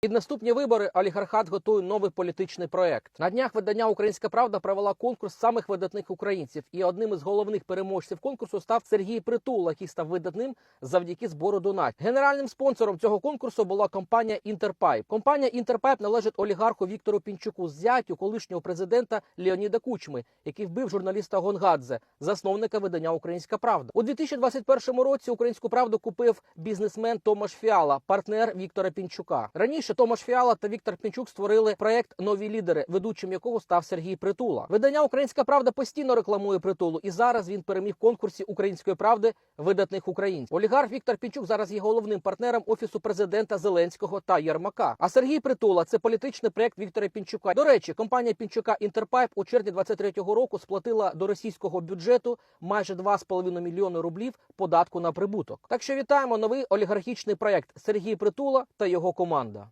Під наступні вибори олігархат готує новий політичний проект. На днях видання Українська Правда провела конкурс самих видатних українців, і одним із головних переможців конкурсу став Сергій Притула, який став видатним завдяки збору донатів. Генеральним спонсором цього конкурсу була компанія Інтерпайп. Компанія Інтерпайп належить олігарху Віктору Пінчуку, зятю колишнього президента Леоніда Кучми, який вбив журналіста Гонгадзе, засновника видання Українська Правда. У 2021 році Українську правду купив бізнесмен Томаш Фіала, партнер Віктора Пінчука. Раніше Томаш Фіала та Віктор Пінчук створили проект Нові лідери, ведучим якого став Сергій Притула. Видання Українська Правда постійно рекламує притулу, і зараз він переміг в конкурсі Української правди видатних українців. Олігарх Віктор Пінчук зараз є головним партнером офісу президента Зеленського та Єрмака. А Сергій Притула це політичний проект Віктора Пінчука. До речі, компанія Пінчука Інтерпайп у червні 23-го року сплатила до російського бюджету майже 2,5 мільйони рублів податку на прибуток. Так що вітаємо новий олігархічний проект Сергій Притула та його команда.